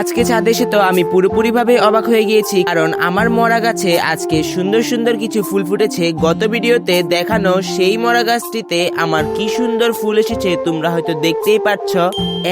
আজকে ছাদে এসে তো আমি পুরোপুরিভাবে অবাক হয়ে গিয়েছি, কারণ আমার মরা গাছে আজকে সুন্দর সুন্দর কিছু ফুল ফুটেছে। গত ভিডিওতে দেখানো সেই মরা গাছটিতে আমার কি সুন্দর ফুল এসেছে তোমরা হয়তো দেখতেই পাচ্ছ।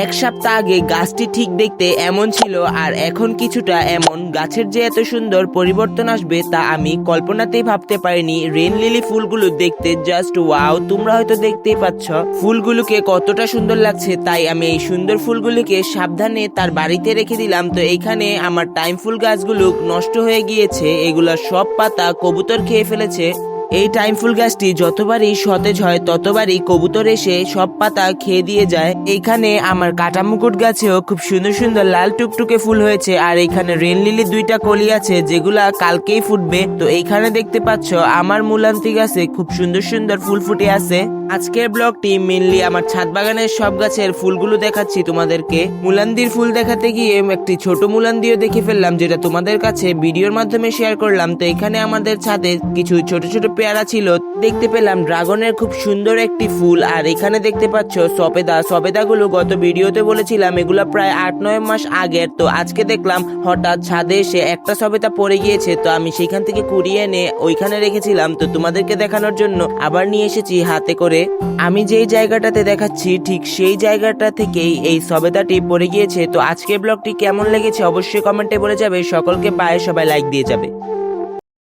এক সপ্তাহ আগে গাছটি ঠিক দেখতে এমন ছিল, আর এখন কিছুটা এমন। গাছের যে এত সুন্দর পরিবর্তন আসবে তা আমি কল্পনাতেই ভাবতে পারিনি। রেন লিলি ফুলগুলো দেখতে জাস্ট ওয়াও তোমরা হয়তো দেখতেই পাচ্ছ। ফুলগুলোকে কতটা সুন্দর লাগছে, তাই আমি এই সুন্দর ফুলগুলিকে সাবধানে তার বাড়িতে রেখে দিলাম। তো এইখানে আমার টাইম ফুল গাছগুলো নষ্ট হয়ে গিয়েছে। এগুলা সব পাতা কবুতর খেয়ে ফেলেছে। এই টাইম ফুল গাছটি যতবারই সতেজ হয়, ততবারই কবুতর এসে সব পাতা খেয়ে দিয়ে যায়। এইখানে আমার কাটা মুকুট গাছেও খুব সুন্দর সুন্দর লাল টুকটুকে ফুল হয়েছে, আর এইখানে রেন লিলির দুইটা কলি আছে, যেগুলা কালকেই ফুটবে। তো এইখানে দেখতে পাচ্ছ, আমার মুলান্তি গাছে খুব সুন্দর সুন্দর ফুল ফুটে আছে। আজকের ব্লগটি মেনলি আমার ছাদ বাগানের সব গাছের ফুলগুলো দেখাচ্ছি তোমাদেরকে। মুলান্দির ফুল দেখাতে গিয়ে একটি ছোট মুলান্দিও দেখে ফেললাম, যেটা তোমাদের কাছে ভিডিওর মাধ্যমে শেয়ার করলাম। তো এখানে আমাদের ছাদে কিছু ছোট ছোট পেয়ারা ছিল, দেখতে পেলাম ড্রাগনের খুব সুন্দর একটি ফুল, আর এখানে দেখতে পাচ্ছ সবেদা, সবেদাগুলো গত ভিডিওতে বলেছিলাম এগুলো প্রায় আট নয় মাস আগের, তো আজকে দেখলাম হঠাৎ ছাদে এসে একটা সবেদা পড়ে গিয়েছে, তো আমি সেখান থেকে কুড়িয়ে এনে ওইখানে রেখেছিলাম, তো তোমাদেরকে দেখানোর জন্য আবার নিয়ে এসেছি হাতে করে। আমি যেই জায়গাটাতে দেখাচ্ছি ঠিক সেই জায়গাটা থেকেই এই সবেদাটি পড়ে গিয়েছে, তো আজকের ব্লগটি কেমন লেগেছে অবশ্যই কমেন্টে বলে যাবে, সকলকে পায়ে সবাই লাইক দিয়ে যাবে।